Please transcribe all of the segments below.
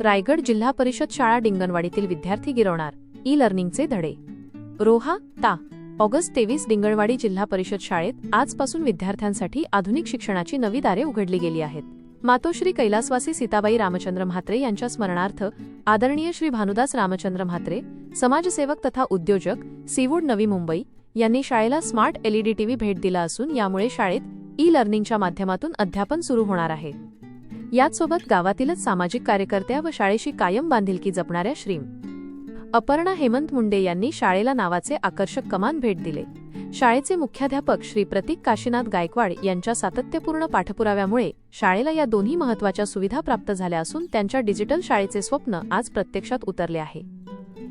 रायगड जिल्हा परिषद शाळा डिंगणवाडीतील विद्यार्थी गिरवणार. ई लर्निंगचे धडे. रोहा ता. ऑगस्ट तेवीस डिंगणवाडी जिल्हा परिषद शाळेत आजपासून विद्यार्थ्यांसाठी आधुनिक शिक्षणाची नवी दारे उघडली गेली आहेत. मातोश्री कैलासवासी सीताबाई रामचंद्र म्हात्रे यांच्या स्मरणार्थ आदरणीय श्री भानुदास रामचंद्र म्हात्रे समाजसेवक तथा उद्योजक सीवूड नवी मुंबई यांनी शाळेला स्मार्ट एलईडी टीव्ही भेट दिला असून यामुळे शाळेत ई लर्निंगच्या माध्यमातून अध्यापन सुरू होणार आहे. याचसोबत गावातीलच सामाजिक कार्यकर्त्या व शाळेशी कायम बांधिलकी जपणाऱ्या श्रीम. अपर्णा हेमंत मुंडे यांनी शाळेला नावाचे आकर्षक कमान भेट दिले. शाळेचे मुख्याध्यापक श्री प्रतीक काशीनाथ गायकवाड यांच्या सातत्यपूर्ण पाठपुराव्यामुळे शाळेला या दोन्ही महत्त्वाच्या सुविधा प्राप्त झाल्या असून त्यांच्या डिजिटल शाळेचे स्वप्न आज प्रत्यक्षात उतरले आहे.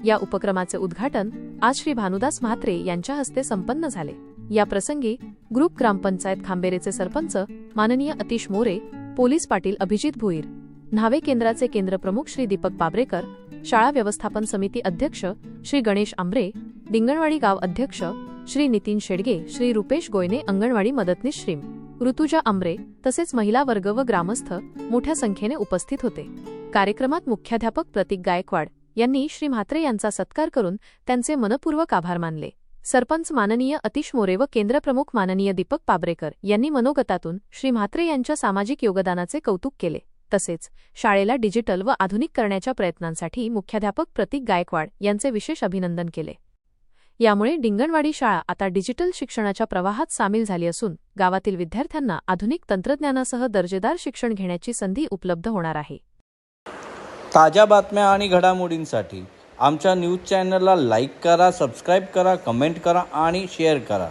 या उपक्रमाचे उद्घाटन आज श्री भानुदास म्हात्रे यांच्या हस्ते संपन्न झाले. या प्रसंगी ग्रुप ग्रामपंचायत खांबेरेचे सरपंच माननीय अतिश मोरे पोलीस पाटील अभिजित भुईर न्हावे केंद्राचे केंद्रप्रमुख श्री दीपक बाबरेकर शाळा व्यवस्थापन समिती अध्यक्ष श्री गणेश आंबरे डिंगणवाडी गाव अध्यक्ष श्री नितीन शेडगे श्री रुपेश गोयने अंगणवाडी मदतनीस श्रीम ऋतुजा आंबरे तसेच महिला वर्ग व ग्रामस्थ मोठ्या संख्येने उपस्थित होते. कार्यक्रमात मुख्याध्यापक प्रतीक गायकवाड यांनी श्री म्हात्रे यांचा सत्कार करून त्यांचे मनपूर्वक आभार मानले. सरपंच माननीय अतिश मोरे व केंद्रप्रमुख माननीय दीपक पाबरेकर यांनी मनोगतातून श्री म्हात्रे यांच्या सामाजिक योगदानाचे कौतुक केले. तसेच शाळेला डिजिटल व आधुनिक करण्याच्या प्रयत्नांसाठी मुख्याध्यापक प्रतीक गायकवाड यांचे विशेष अभिनंदन केले. यामुळे डिंगणवाडी शाळा आता डिजिटल शिक्षणाच्या प्रवाहात सामील झाली असून गावातील विद्यार्थ्यांना आधुनिक तंत्रज्ञानासह दर्जेदार शिक्षण घेण्याची संधी उपलब्ध होणार आहे. ताज्या बातम्या आणि घडामोडींसाठी आमच्या न्यूज चॅनलला लाईक करा सबस्क्राईब करा कमेंट करा आणि शेअर करा.